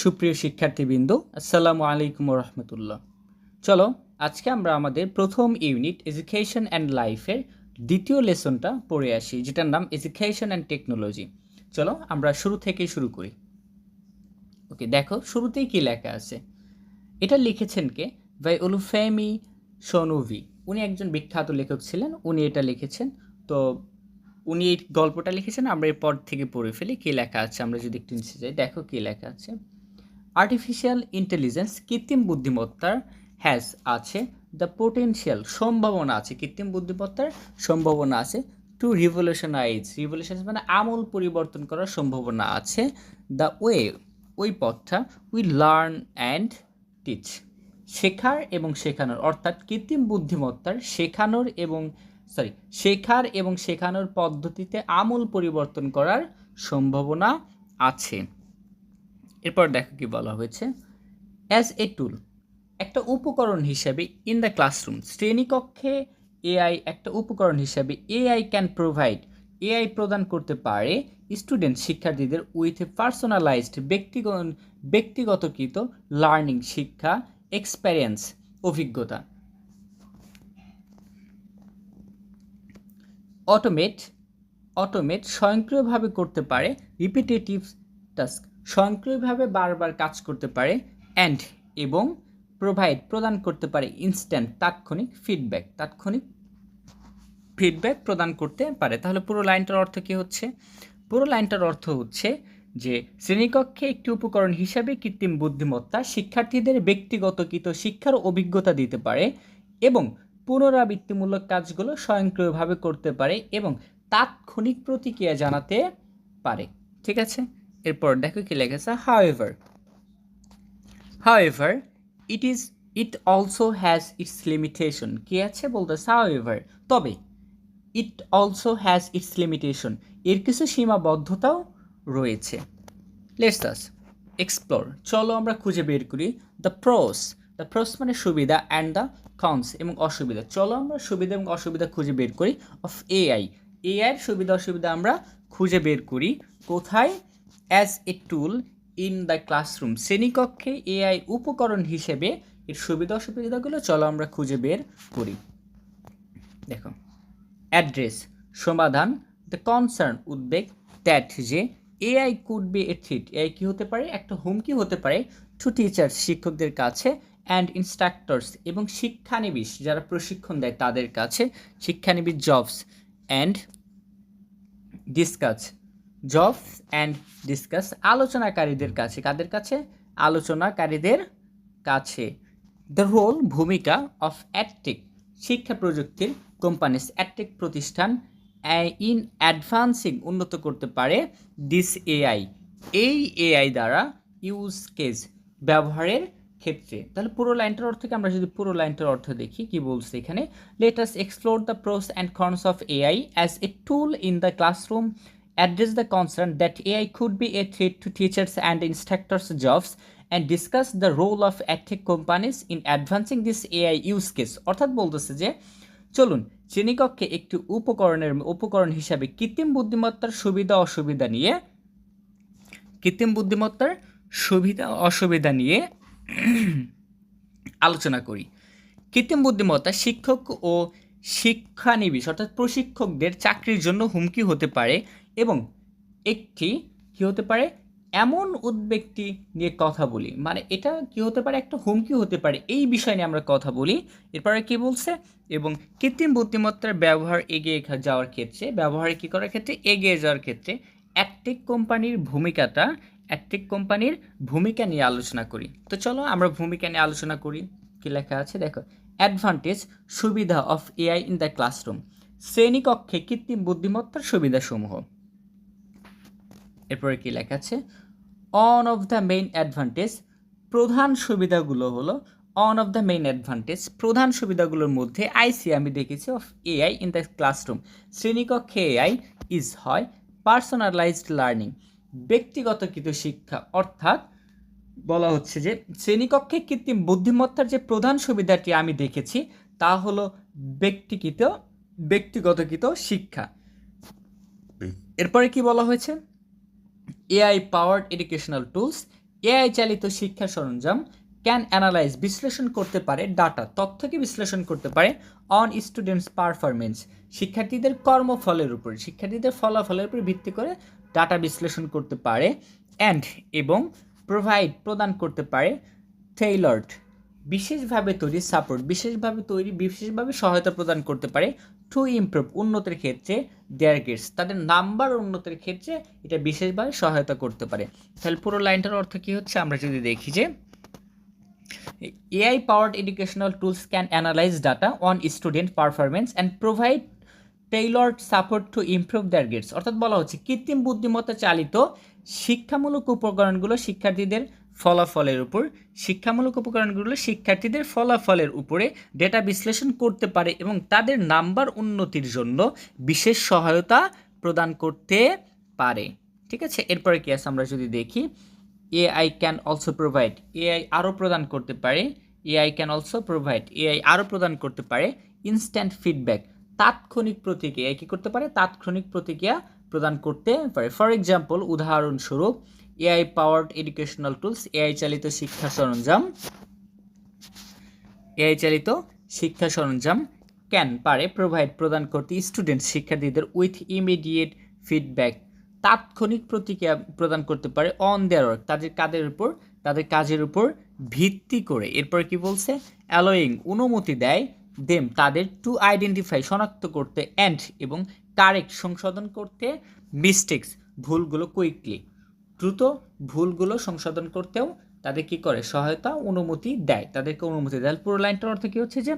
সুপ্রিয় শিক্ষার্থীবৃন্দ, আসসালামু আলাইকুম রহমতুল্লাহ চলো, আজকে আমরা আমাদের প্রথম ইউনিট এডুকেশন অ্যান্ড লাইফের দ্বিতীয় লেসনটা পড়ে আসি, যেটার নাম এডুকেশন অ্যান্ড টেকনোলজি। চলো, আমরা শুরু থেকেই শুরু করি। ওকে, দেখো, শুরুতেই কি লেখা আছে? এটা লিখেছেন কে? ভাই ওলুফেমি সোনুভি। উনি একজন বিখ্যাত লেখক ছিলেন, উনি এটা লিখেছেন। তো উনি এই গল্পটা লিখেছেন, আমরা এর পর থেকে পড়ে ফেলি, কী লেখা আছে, আমরা যদি একটু নিচে যাই। দেখো কী লেখা আছে। আর্টিফিশিয়াল ইন্টেলিজেন্স কৃত্রিম বুদ্ধিমত্তার হ্যাজ আছে দ্য পোটেনশিয়াল সম্ভাবনা আছে, কৃত্রিম বুদ্ধিমত্তার সম্ভাবনা আছে টু রিভলিউশনাইজ রিভলিউশন মানে আমূল পরিবর্তন করার সম্ভাবনা আছে দ্য ওয়ে ওই পথটা উই লার্ন অ্যান্ড টিচ শেখার এবং শেখানোর, অর্থাৎ কৃত্রিম বুদ্ধিমত্তার শেখানোর এবং সরি শেখার এবং শেখানোর পদ্ধতিতে আমূল পরিবর্তন করার সম্ভাবনা আছে। এরপর দেখো কি বলা হয়েছে। অ্যাজ এ টুল একটা উপকরণ হিসাবে ইন দ্য ক্লাসরুম শ্রেণীকক্ষে এআই একটা উপকরণ হিসাবে এআই ক্যান প্রোভাইড এআই প্রদান করতে পারে স্টুডেন্ট শিক্ষার্থীদের উইথ এ পার্সোনালাইজড ব্যক্তিগত ব্যক্তিগতকৃত লার্নিং শিক্ষা এক্সপেরিয়েন্স অভিজ্ঞতা। অটোমেট অটোমেট স্বয়ংক্রিয়ভাবে করতে পারে রিপিটেটিভ টাস্ক স্বয়ংক্রিয়ভাবে বারবার কাজ করতে পারে অ্যান্ড এবং প্রোভাইড প্রদান করতে পারে ইনস্ট্যান্ট তাৎক্ষণিক ফিডব্যাক তাৎক্ষণিক ফিডব্যাক প্রদান করতে পারে। তাহলে পুরো লাইনটার অর্থ কী হচ্ছে? পুরো লাইনটার অর্থ হচ্ছে যে শ্রেণীকক্ষে একটি উপকরণ হিসাবে কৃত্রিম বুদ্ধিমত্তা শিক্ষার্থীদের ব্যক্তিগতকৃত শিক্ষার অভিজ্ঞতা দিতে পারে এবং পুনরাবৃত্তিমূলক কাজগুলো স্বয়ংক্রিয়ভাবে করতে পারে এবং তাৎক্ষণিক প্রতিক্রিয়া জানাতে পারে। ঠিক আছে? এরপর দেখো কি লেগেছে however however it is it also has its limitation কি আছে? বলতেছে হাওয়েভার তবে it also has its limitation এর কিছু সীমাবদ্ধতাও রয়েছে। লেটস এক্সপ্লোর চলো আমরা খুঁজে বের করি দ্য প্রোস দ্য প্রোস মানে সুবিধা অ্যান্ড দ্য কনস এবং অসুবিধা। চলো আমরা সুবিধা এবং অসুবিধা খুঁজে বের করি অফ এআই এআইয়ের সুবিধা অসুবিধা আমরা খুঁজে বের করি কোথায়? As a tool in the classroom শ্রেণীকক্ষে এআই উপকরণ হিসেবে এর সুবিধা অসুবিধাগুলো চলো আমরা খুঁজে বের করি। দেখো অ্যাড্রেস সমাধান দ্য কনসার্ন উদ্বেগ দ্যাট যে AI could be a threat AI কী হতে পারে? একটা হুমকি হতে পারে টু টিচার্স শিক্ষকদের কাছে অ্যান্ড ইনস্ট্রাক্টরস এবং শিক্ষানবিশ যারা প্রশিক্ষণ দেয় তাদের কাছে, শিক্ষানবিশ jobs and discuss jobs and discuss আলোচনাকারীদের কাছে কাদের কাছে? আলোচনাকারীদের কাছে। দ্য রোল ভূমিকা অফ অ্যাটটেক শিক্ষা প্রযুক্তির কোম্পানিস অ্যাটটেক প্রতিষ্ঠান ইন অ্যাডভান্সিং উন্নত করতে পারে দিস এআই এই এআই দ্বারা ইউজ কেস ব্যবহারের ক্ষেত্রে। তাহলে পুরো লাইনটার অর্থ অর্থকে আমরা যদি পুরো লাইনটার অর্থ দেখি কি বলছে এখানে? Let us explore the pros and cons of AI as a tool in the classroom address the concern that AI could be a threat to teachers and instructors' jobs and discuss the role of edtech companies in advancing this AI use case. অর্থাৎ বলতেছে যে, চলুন, শ্রেণীকক্ষে একটি উপকরণের, উপকরণ হিসাবে কৃত্রিম বুদ্ধিমত্তার সুবিধা অসুবিধা নিয়ে, কৃত্রিম বুদ্ধিমত্তার সুবিধা অসুবিধা নিয়ে আলোচনা করি। কৃত্রিম বুদ্ধিমত্তা শিক্ষক ও শিক্ষানিবিশ, অর্থাৎ প্রশিক্ষকদের চাকরির জন্য হুমকি হতে পারে এবং একটি কী হতে পারে, এমন উদ্বেগটি নিয়ে কথা বলি। মানে এটা কি হতে পারে, একটা হুমকি হতে পারে, এই বিষয় নিয়ে আমরা কথা বলি। এরপরে কি বলছে? এবং কৃত্রিম বুদ্ধিমত্তার ব্যবহার এগিয়ে যাওয়ার ক্ষেত্রে, ব্যবহার কী করার ক্ষেত্রে? এগিয়ে যাওয়ার ক্ষেত্রে অ্যাকটেক কোম্পানির ভূমিকাটা অ্যাকটেক কোম্পানির ভূমিকা নিয়ে আলোচনা করি। তো চলো আমরা ভূমিকা নিয়ে আলোচনা করি। কি লেখা আছে? দেখো অ্যাডভান্টেজ সুবিধা of AI in the classroom শ্রেণীকক্ষে কৃত্রিম বুদ্ধিমত্তার সুবিধাসমূহ। এরপরে কি লেখা আছে? On of the main advantage প্রধান সুবিধাগুলো হলো on of the main advantage প্রধান সুবিধাগুলোর মধ্যে আইসি আমি দেখেছি of AI in the classroom শ্রেণীকক্ষে এআই ইজ হয় পার্সোনালাইজড লার্নিং ব্যক্তিগতকৃত শিক্ষা। অর্থাৎ বলা হচ্ছে যে শ্রেণীকক্ষে কৃত্রিম বুদ্ধিমত্তার যে প্রধান সুবিধাটি আমি দেখেছি তা হলো ব্যক্তিকৃত ব্যক্তিগতকৃত শিক্ষা। এরপরে কি বলা হয়েছে? AI powered educational tools AI চালিত শিক্ষা সরঞ্জাম ক্যান অ্যানালাইজ বিশ্লেষণ করতে পারে ডাটা তথ্যকে বিশ্লেষণ করতে পারে অন স্টুডেন্টস পারফরমেন্স শিক্ষার্থীদের কর্মফলের উপর, শিক্ষার্থীদের ফলাফলের উপর ভিত্তি করে ডাটা বিশ্লেষণ করতে পারে অ্যান্ড এবং প্রোভাইড প্রদান করতে পারে টেইলর্ড বিশেষভাবে তৈরি সাপোর্ট বিশেষভাবে তৈরি, বিশেষভাবে সহায়তা প্রদান করতে পারে টু ইমপ্রুভ উন্নতির ক্ষেত্রে দেয়ার গেটস তাদের নাম্বার উন্নতির ক্ষেত্রে এটা বিশেষভাবে সহায়তা করতে পারে। তাহলে পুরো লাইনটার অর্থ কী হচ্ছে? আমরা যদি দেখি যে AI powered educational tools can analyze data on student performance and provide tailored support to improve their grades অর্থাৎ বলা হচ্ছে কৃত্রিম বুদ্ধিমত্তা চালিত শিক্ষামূলক উপকরণগুলো শিক্ষার্থীদের ফলাফলের উপর, শিক্ষামূলক উপকরণগুলো শিক্ষার্থীদের ফলাফলের উপরে ডেটা বিশ্লেষণ করতে পারে এবং তাদের নাম্বার উন্নতির জন্য বিশেষ সহায়তা প্রদান করতে পারে। ঠিক আছে? এরপরে কি আছে আমরা যদি দেখি? AI can also provide AI আরও প্রদান করতে পারে AI can also provide AI আরও প্রদান করতে পারে ইনস্ট্যান্ট ফিডব্যাক তাৎক্ষণিক প্রতিক্রিয়া কী করতে পারে? তাৎক্ষণিক প্রতিক্রিয়া প্রদান করতে পারে। ফর এক্সাম্পল উদাহরণস্বরূপ AI powered educational tools, AI চালিত শিক্ষা সরঞ্জাম। এআই চালিত শিক্ষা সরঞ্জাম ক্যান পারে প্রোভাইড প্রদান করতে স্টুডেন্ট শিক্ষার্থীদের উইথ ইমিডিয়েট ফিডব্যাক তাৎক্ষণিক প্রতিক্রিয়া প্রদান করতে পারে অন দেয়ার ওয়ার্ক তাদের কাজের উপর, তাদের কাজের উপর ভিত্তি করে। এরপর কি বলছে? অ্যালোয়িং অনুমতি দেয় দেম তাদের টু আইডেন্টিফাই শনাক্ত করতে অ্যান্ড এবং কারেক্ট সংশোধন করতে মিস্টেক্স ভুলগুলো কুইকলি দ্রুত ভুলগুলো সংশোধন করতেও তাদের কি করে সহায়তা, অনুমতি দেয়? তাদেরকে অনুমতি দেয়। পুরো লাইনটার অর্থ কী হচ্ছে যে,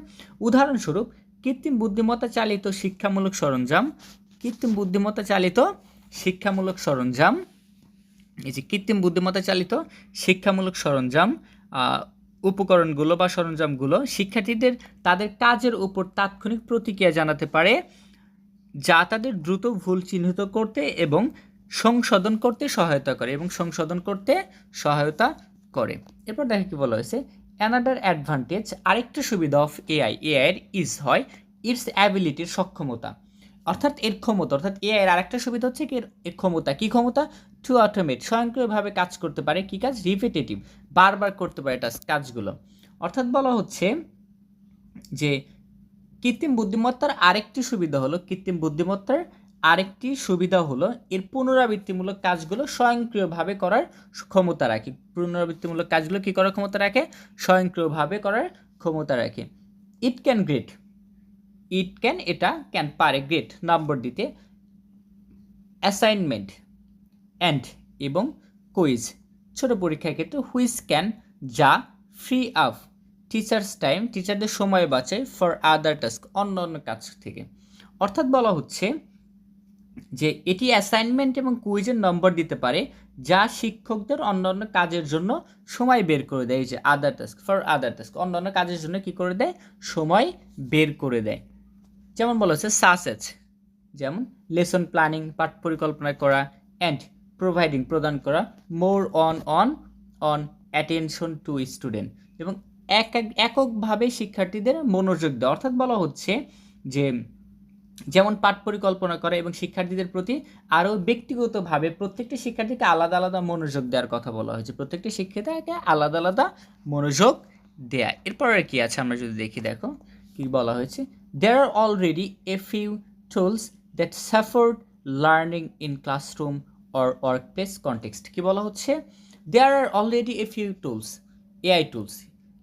উদাহরণস্বরূপ, কৃত্রিম বুদ্ধিমত্তা চালিত শিক্ষামূলক সরঞ্জাম, কৃত্রিম বুদ্ধিমত্তা চালিত শিক্ষামূলক সরঞ্জাম, এই যে কৃত্রিম বুদ্ধিমত্তা চালিত শিক্ষামূলক সরঞ্জাম উপকরণগুলো বা সরঞ্জামগুলো শিক্ষার্থীদের তাদের কাজের উপর তাৎক্ষণিক প্রতিক্রিয়া জানাতে পারে, যা তাদের দ্রুত ভুল চিহ্নিত করতে এবং সংশোধন করতে সহায়তা করে এবং সংশোধন করতে সহায়তা করে। এরপর দেখে কি বলা হয়েছে অ্যানাদার অ্যাডভান্টেজ আরেকটা সুবিধা অফ এআই এআইয়ের ইজ হয় ইটস অ্যাবিলিটির সক্ষমতা। অর্থাৎ এর ক্ষমতা, অর্থাৎ এআইয়ের আরেকটা সুবিধা হচ্ছে কি, এর- ক্ষমতা, কী ক্ষমতা? টু অটোমেট স্বয়ংক্রিয়ভাবে কাজ করতে পারে, কি কাজ? রিপিটেটিভ বারবার করতে পারে টাস কাজগুলো। অর্থাৎ বলা হচ্ছে যে কৃত্রিম বুদ্ধিমত্তার আরেকটি সুবিধা হলো কৃত্রিম বুদ্ধিমত্তার আরেকটি সুবিধা হলো, এর পুনরাবৃত্তিমূলক কাজগুলো স্বয়ংক্রিয়ভাবে করার ক্ষমতা রাখে। পুনরাবৃত্তিমূলক কাজগুলো কি করার ক্ষমতা রাখে? স্বয়ংক্রিয়ভাবে করার ক্ষমতা রাখে। It can grade it can এটা ক্যান পারে গ্রেট নম্বর দিতে। অ্যাসাইনমেন্ট অ্যান্ড এবং কুইজ ছোট পরীক্ষার ক্ষেত্রে হুইজ ক্যান যা ফ্রি আপ টিচার্স টাইম টিচারদের সময় বাঁচায় ফর আদার টাস্ক অন্য অন্য কাজ থেকে। অর্থাৎ বলা হচ্ছে যে এটি অ্যাসাইনমেন্ট এবং কুইজের নম্বর দিতে পারে, যা শিক্ষকদের অন্যান্য কাজের জন্য সময় বের করে দেয়। যে other task for other task অন্যান্য কাজের জন্য কি করে দেয়? সময় বের করে দেয়। যেমন বলা হচ্ছে সাসেজ যেমন লেসন প্ল্যানিং পাঠ পরিকল্পনা করা অ্যান্ড প্রোভাইডিং প্রদান করা more on on on attention to student এবং এক- এককভাবে শিক্ষার্থীদের মনোযোগ দেওয়া। অর্থাৎ বলা হচ্ছে যে যেমন পাঠ পরিকল্পনা করা এবং শিক্ষার্থীদের প্রতি আরও ব্যক্তিগতভাবে প্রত্যেকটি শিক্ষার্থীকে আলাদা আলাদা মনোযোগ দেওয়ার কথা বলা হয়েছে। প্রত্যেকটি শিক্ষার্থীকে আলাদা আলাদা মনোযোগ দেয়া। এরপর আর কি আছে আমরা যদি দেখি, দেখো কি বলা হয়েছে? There are already a few tools that support learning in classroom or workplace context কি বলা হচ্ছে? There are already a few tools AI tools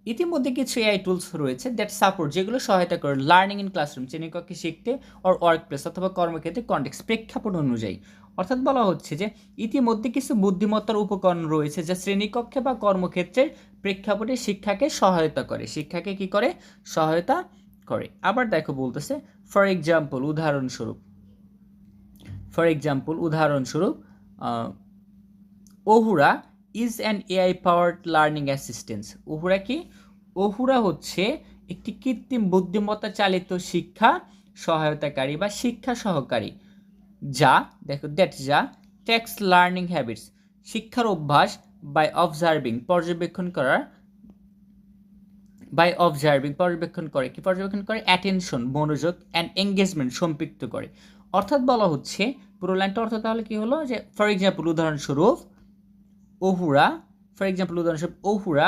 ইতিমধ্যে কিছু এআই টুলস রয়েছে দ্যাট সাপোর্ট যেগুলো সহায়তা করে লার্নিং ইন ক্লাসরুম শ্রেণীকক্ষে শিখতে অর ওয়ার্ক প্লেস অথবা কর্মক্ষেত্রে কন্টেক্স প্রেক্ষাপট অনুযায়ী। অর্থাৎ বলা হচ্ছে যে ইতিমধ্যে কিছু বুদ্ধিমত্তার উপকরণ রয়েছে যা শ্রেণীকক্ষে বা কর্মক্ষেত্রের প্রেক্ষাপটে শিক্ষাকে সহায়তা করে। শিক্ষাকে কি করে? সহায়তা করে। আবার দেখো বলতেছে ফর এক্সাম্পল উদাহরণস্বরূপ ফর এক্সাম্পল উদাহরণস্বরূপ ওহুরা is an AI powered learning assistance ওহুরা কি? ওহুরা হচ্ছে একটি কৃত্রিম বুদ্ধিমত্তা চালিত শিক্ষা সহায়তাকারী বা শিক্ষা সহকারী, যা, দেখো দ্যাট যা টেক্স লার্নিং হ্যাবিটস শিক্ষার অভ্যাস বাই অবজার্ভিং পর্যবেক্ষণ করার বাই অবজার্ভিং পর্যবেক্ষণ করে, কি পর্যবেক্ষণ করে? অ্যাটেনশন মনোযোগ অ্যান্ড এঙ্গেজমেন্ট সম্পৃক্ত করে। অর্থাৎ বলা হচ্ছে, পুরো লাইনটা অর্থ তাহলে কী হলো? যে ফর এক্সাম্পল উদাহরণস্বরূপ ওহুরা ফর এক্সাম্পল উদাহরণস্বরূপ ওহুরা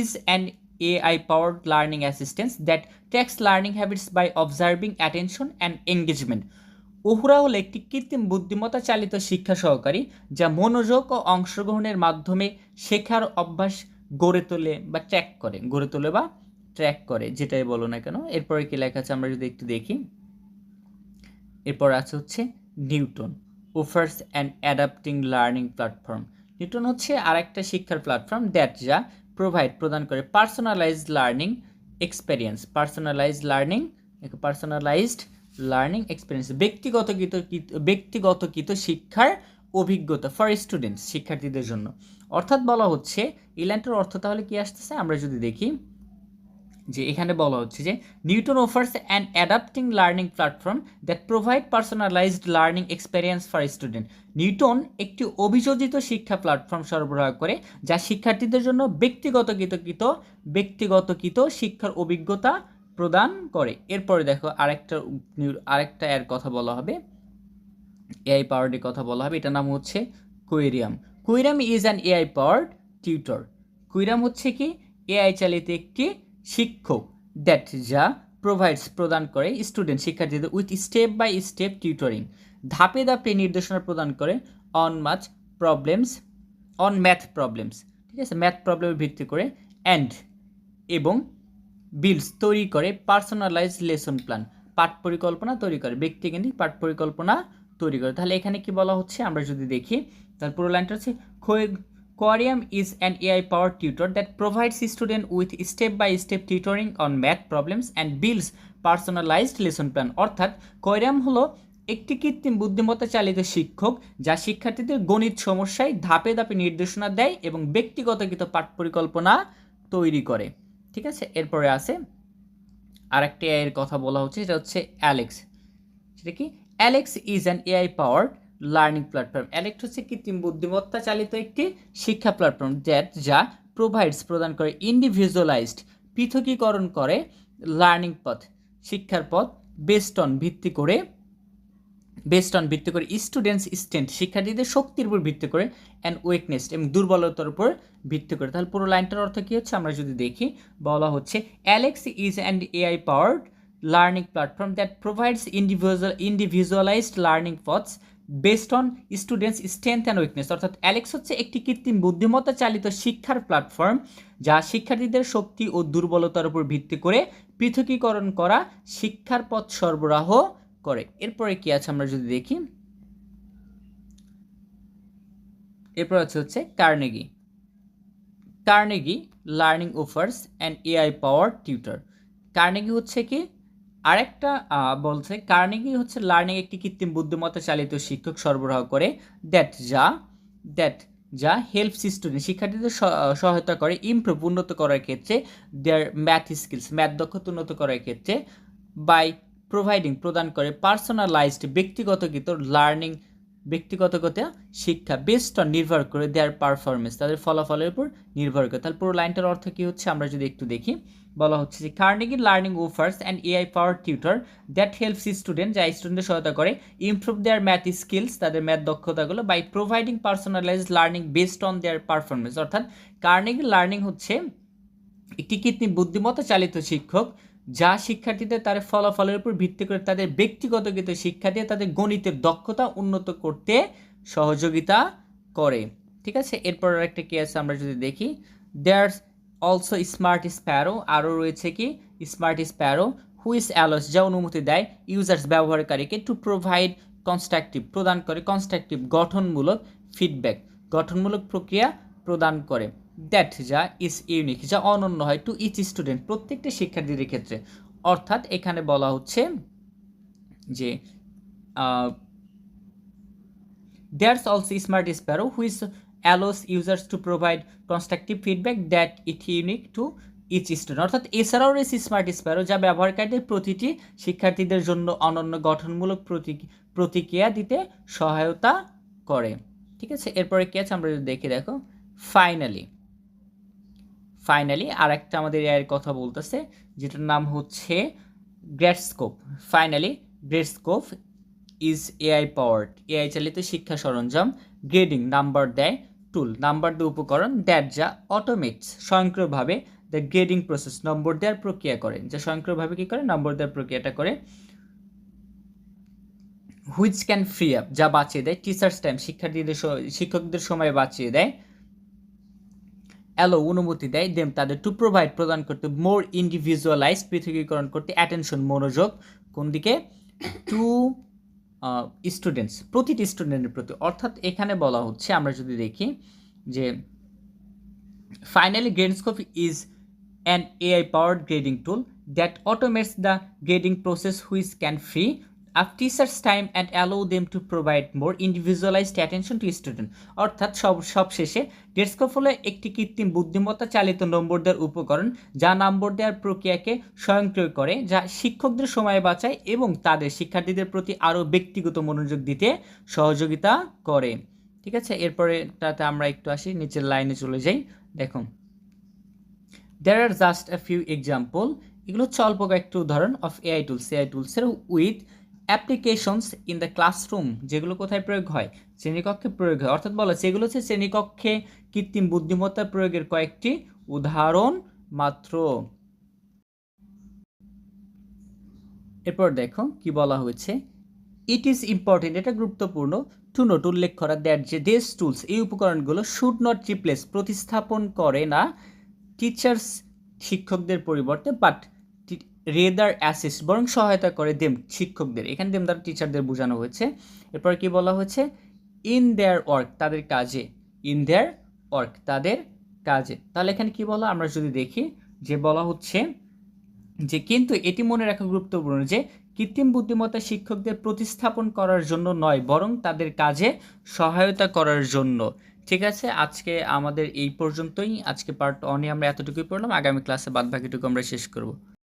is an AI powered learning assistance that takes learning habits by observing attention and engagement ওহুরা হলো একটি কৃত্রিম বুদ্ধিমত্তা চালিত শিক্ষা সহকারী যা মনোযোগ ও অংশগ্রহণের মাধ্যমে শেখার অভ্যাস গড়ে তোলে বা ট্র্যাক করে, গড়ে তোলে বা ট্র্যাক করে, যেটাই বলো না কেন। এরপরে কি লেখা আছে আমরা যদি একটু দেখি। এরপর আছে হচ্ছে Newton offers and adapting learning platform Newton হচ্ছে আর একটা শিক্ষার প্ল্যাটফর্ম দ্যাট যা প্রোভাইড প্রদান করে personalised learning experience personalised learning personalised learning experience ব্যক্তিগতকৃত ব্যক্তিগতকৃত শিক্ষার অভিজ্ঞতা ফর স্টুডেন্টস শিক্ষার্থীদের জন্য। অর্থাৎ বলা হচ্ছে ইল্যান্টের অর্থ তাহলে কি আসতেছে? আমরা যদি দেখি যে এখানে বলা হচ্ছে যে Newton offers an adapting learning platform that provide personalised learning experience for student Newton একটি অভিযোজিত শিক্ষা প্ল্যাটফর্ম সরবরাহ করে যা শিক্ষার্থীদের জন্য ব্যক্তিগত ব্যক্তিগতকৃত ব্যক্তিগতকৃত শিক্ষার অভিজ্ঞতা প্রদান করে। এরপরে দেখো আরেকটা আরেকটা এর কথা বলা হবে। এআই পাওয়ার্ডের কথা বলা হবে। এটার নাম হচ্ছে Querium. Querium is an AI powered tutor Querium হচ্ছে কি? এআই চালিত একটি শিক্ষক দ্যাট যা প্রোভাইডস প্রদান করে স্টুডেন্ট শিক্ষার্থীদের with step by step tutoring ধাপে ধাপে নির্দেশনা প্রদান করে on math problems on math problems ঠিক আছে? ম্যাথ প্রবলেমের ভিত্তি করে অ্যান্ড এবং বিলস তৈরি করে পার্সোনালাইজ লেসন প্ল্যান পাঠ পরিকল্পনা তৈরি করে, ব্যক্তিকেন্দ্রিক পাঠ পরিকল্পনা তৈরি করে। তাহলে এখানে কি বলা হচ্ছে? আমরা যদি দেখি তার পুরো লাইনটা হচ্ছে Quarium is an AI powered tutor that provides students with step by step tutoring on math problems and builds personalized lesson plan. অর্থাৎ কোয়ারিয়াম হলো একটি কৃত্রিম বুদ্ধিমত্তা চালিত শিক্ষক যা শিক্ষার্থীদের গণিত সমস্যায় ধাপে ধাপে নির্দেশনা দেয় এবং ব্যক্তিগতকৃত পাঠ পরিকল্পনা তৈরি করে। ঠিক আছে? এরপরে আছে আরেকটি এর কথা বলা হচ্ছে, সেটা হচ্ছে অ্যালেক্স সেটা কি? Alex is an AI powered learning platform Alex হচ্ছে কৃত্রিম বুদ্ধিমত্তা চালিত একটি শিক্ষা প্ল্যাটফর্ম দ্যাট যা প্রোভাইডস প্রদান করে ইন্ডিভিজুয়ালাইজড পৃথকীকরণ করে লার্নিং পথ, শিক্ষার পথ বেস্ট অন ভিত্তি করে বেস্ট অন ভিত্তি করে স্টুডেন্টস স্ট্রেন্থ শিক্ষার্থীদের শক্তির উপর ভিত্তি করে অ্যান্ড উইকনেস এবং দুর্বলতার উপর ভিত্তি করে। তাহলে পুরো লাইনটার অর্থ কী হচ্ছে? আমরা যদি দেখি, বলা হচ্ছে Alex is and AI powered learning platform that provides individual individualised learning paths based on students strength and weakness অর্থাৎ অ্যালেক্স হচ্ছে একটি কৃত্রিম বুদ্ধিমত্তা চালিত শিক্ষার প্ল্যাটফর্ম যা শিক্ষার্থীদের শক্তি ও দুর্বলতার উপর ভিত্তি করে পৃথকীকরণ করা শিক্ষার পথ সরবরাহ করে। এরপরে কি আছে আমরা যদি দেখি? এরপর আছে হচ্ছে Carnegie Carnegie learning offers and AI power tutor Carnegie হচ্ছে কি? আরেকটা বলছে কার্নেগি হচ্ছে লার্নিং একটি কৃত্রিম বুদ্ধিমত্তা চালিত শিক্ষক সরবরাহ করে। দ্যাট যা দ্যাট যা হেল্প স্টুডেন্ট শিক্ষার্থীদের সহায়তা করে ইমপ্রুভ উন্নত করার ক্ষেত্রে দেয়ার ম্যাথ স্কিলস ম্যাথ দক্ষতা উন্নত করার ক্ষেত্রে বাই প্রোভাইডিং প্রদান করে পার্সোনালাইজড ব্যক্তিগতকৃত লার্নিং ব্যক্তিগতগত শিক্ষা বেস্ট অন নির্ভর করে দেয়ার পারফরমেন্স তাদের ফলাফলের উপর নির্ভর করে। তাহলে পুরো লাইনটার অর্থ কী হচ্ছে? আমরা যদি একটু দেখি, বলা হচ্ছে যে Carnegie Learning offers and AI power tutor that helps student যা স্টুডেন্টের সহায়তা করে ইমপ্রুভ দেয়ার ম্যাথ স্কিলস তাদের math দক্ষতাগুলো by providing personalise learning based on their performance অর্থাৎ কার্নেগি লার্নিং হচ্ছে একটি কৃত্রিম বুদ্ধিমত্তা চালিত শিক্ষক যা শিক্ষার্থীদের তাদের ফলাফলের উপর ভিত্তি করে তাদের ব্যক্তিগতকৃত শিক্ষা দিয়ে তাদের গণিতের দক্ষতা উন্নত করতে সহযোগিতা করে। ঠিক আছে? এরপর একটা কি আছে, আমরা যদি দেখি। দেয়ার অলসো স্মার্ট স্প্যারো আরও রয়েছে কি? স্মার্ট স্প্যারো হুইস অ্যালোস যা অনুমতি দেয় ইউজার্স ব্যবহারকারীকে টু প্রোভাইড কনস্ট্রাকটিভ প্রদান করে কনস্ট্রাকটিভ গঠনমূলক ফিডব্যাক গঠনমূলক প্রক্রিয়া প্রদান করে। দ্যাট যা ইজ ইউনিক, যা অনন্য হয় টু ইচ স্টুডেন্ট প্রত্যেকটি শিক্ষার্থীদের ক্ষেত্রে। অর্থাৎ এখানে বলা হচ্ছে যে that's also smart sparrow which allows users to provide constructive feedback that it unique to each student অর্থাৎ এছাড়াও রয়েছে স্মার্ট স্প্যারো যা ব্যবহারকারীদের প্রতিটি শিক্ষার্থীদের জন্য অনন্য গঠনমূলক প্রতিক্রিয়া দিতে সহায়তা করে। ঠিক আছে? এরপরে কি আছে? আমরা দেখি, দেখো ফাইনালি ফাইনালি আর একটা আমাদের এর কথা বলতেছে, যেটার নাম হচ্ছে Gradescope finally Gradescope is AI powered AI চালিত শিক্ষা সরঞ্জাম গ্রেডিং নাম্বার দেয় টুল নাম্বার দিয়ে উপকরণ দ্যাট যা অটোমেটস স্বয়ংক্রিয়ভাবে দ্য গ্রেডিং প্রসেস নম্বর দেওয়ার প্রক্রিয়া করে। যা স্বয়ংক্রিয়ভাবে কী করে? নম্বর দেওয়ার প্রক্রিয়াটা করে। হুইচ ক্যান ফ্রি আপ যা বাঁচিয়ে দেয় টিচার্স টাইম শিক্ষার্থীদের শিক্ষকদের সময় বাঁচিয়ে দেয়। অ্যালো অনুমতি দেয় দেম তাদের টু প্রোভাইড প্রদান করতে মোর ইন্ডিভিজুয়ালাইজ পৃথকীকরণ করতে অ্যাটেনশন মনোযোগ, কোন দিকে? টু স্টুডেন্টস প্রতিটি স্টুডেন্টের প্রতি। অর্থাৎ এখানে বলা হচ্ছে, আমরা যদি দেখি যে finally Gradescope is an AI powered grading tool that automates the grading process which can free up teachers time and allow them to provide more individualised attention to student অর্থাৎ সব সব শেষে ডেস্কপ হলো একটি কৃত্রিম বুদ্ধিমত্তা চালিত নম্বর দেওয়ার উপকরণ, যা নম্বর দেওয়ার প্রক্রিয়াকে স্বয়ংক্রিয় করে, যা শিক্ষকদের সময় বাঁচায় এবং তাদের শিক্ষার্থীদের প্রতি আরও ব্যক্তিগত মনোযোগ দিতে সহযোগিতা করে। ঠিক আছে? এরপরে তাতে আমরা একটু আসি, নিচের লাইনে চলে যাই। দেখুন। There are just a few example এগুলো হচ্ছে অল্প কয়েকটি উদাহরণ of AI tools AI টুলসের with applications in the classroom, যেগুলো কোথায় প্রয়োগ হয়? শ্রেণীকক্ষে প্রয়োগ হয়। অর্থাৎ বলা এগুলো হচ্ছে শ্রেণীকক্ষে কৃত্রিম বুদ্ধিমত্তা প্রয়োগের কয়েকটি উদাহরণ মাত্র। এরপর দেখো কি বলা হয়েছে। ইট ইজ ইম্পর্টেন্ট এটা গুরুত্বপূর্ণ টু নোট উল্লেখ করা দ্যাট যে দেশ টুলস এই উপকরণগুলো শুড নট রিপ্লেস প্রতিস্থাপন করে না টিচার্স শিক্ষকদের পরিবর্তে বাট রেদার অ্যাসিস্ট বরং সহায়তা করে দেম শিক্ষকদের। এখানে দেম দ্বারা টিচারদের বোঝানো হয়েছে। এরপর কি বলা হয়েছে? ইন দেয়ার ওয়ার্ক তাদের কাজে। ইন দেয়ার ওয়ার্ক তাদের কাজে। তাহলে এখানে কি বলা? আমরা যদি দেখি যে বলা হচ্ছে যে, কিন্তু এটি মনে রাখা গুরুত্বপূর্ণ যে, কৃত্রিম বুদ্ধিমত্তা শিক্ষকদের প্রতিস্থাপন করার জন্য নয়, বরং তাদের কাজে সহায়তা করার জন্য। ঠিক আছে? আজকে আমাদের এই পর্যন্তই। আজকে পার্ট অনে আমরা এতটুকুই পড়লাম। আগামী ক্লাসে বাদ বাকিটুকু আমরা শেষ করব।